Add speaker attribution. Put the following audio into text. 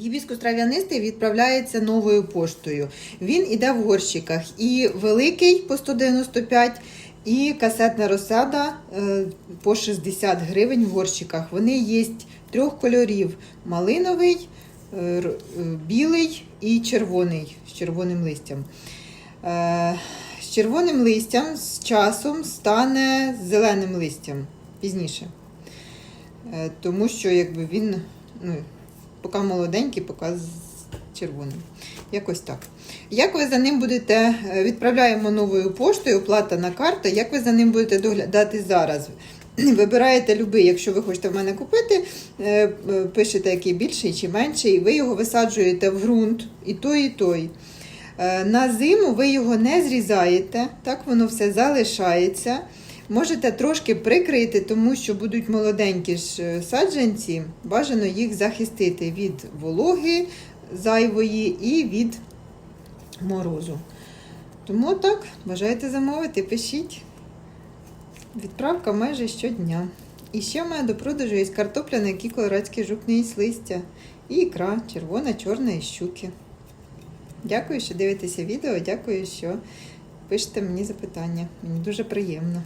Speaker 1: Гібіскус трав'янистий відправляється новою поштою. Він іде в горщиках. І великий по 195, і касетна розсада е, по 60 гривень в горщиках. Вони є трьох кольорів: малиновий, е, е, білий і червоний з червоним листям. З червоним листям з часом стане зеленим листям пізніше. Тому що якби він ну, поки молоденький, поки з червоним. Якось так. Як ви за ним будете, е, відправляємо новою поштою, оплата на карту, як ви за ним будете доглядати зараз? Вибираєте любий, якщо ви хочете в мене купити, е, е, пишете, який більший чи менший, ви його висаджуєте в ґрунт, і той, і той. На зиму ви його не зрізаєте, так воно все залишається. Можете трошки прикрити, тому що будуть молоденькі ж е, саджанці, бажано їх захистити від вологи зайвої і від морозу. Тому так, бажаєте замовити, пишіть. Відправка майже щодня. І ще в мене до продажу є картопля, на якій колорадський жук не листя. І ікра червона, чорна і щуки. Дякую, що дивитеся відео. Дякую, що пишете мені запитання. Мені дуже приємно.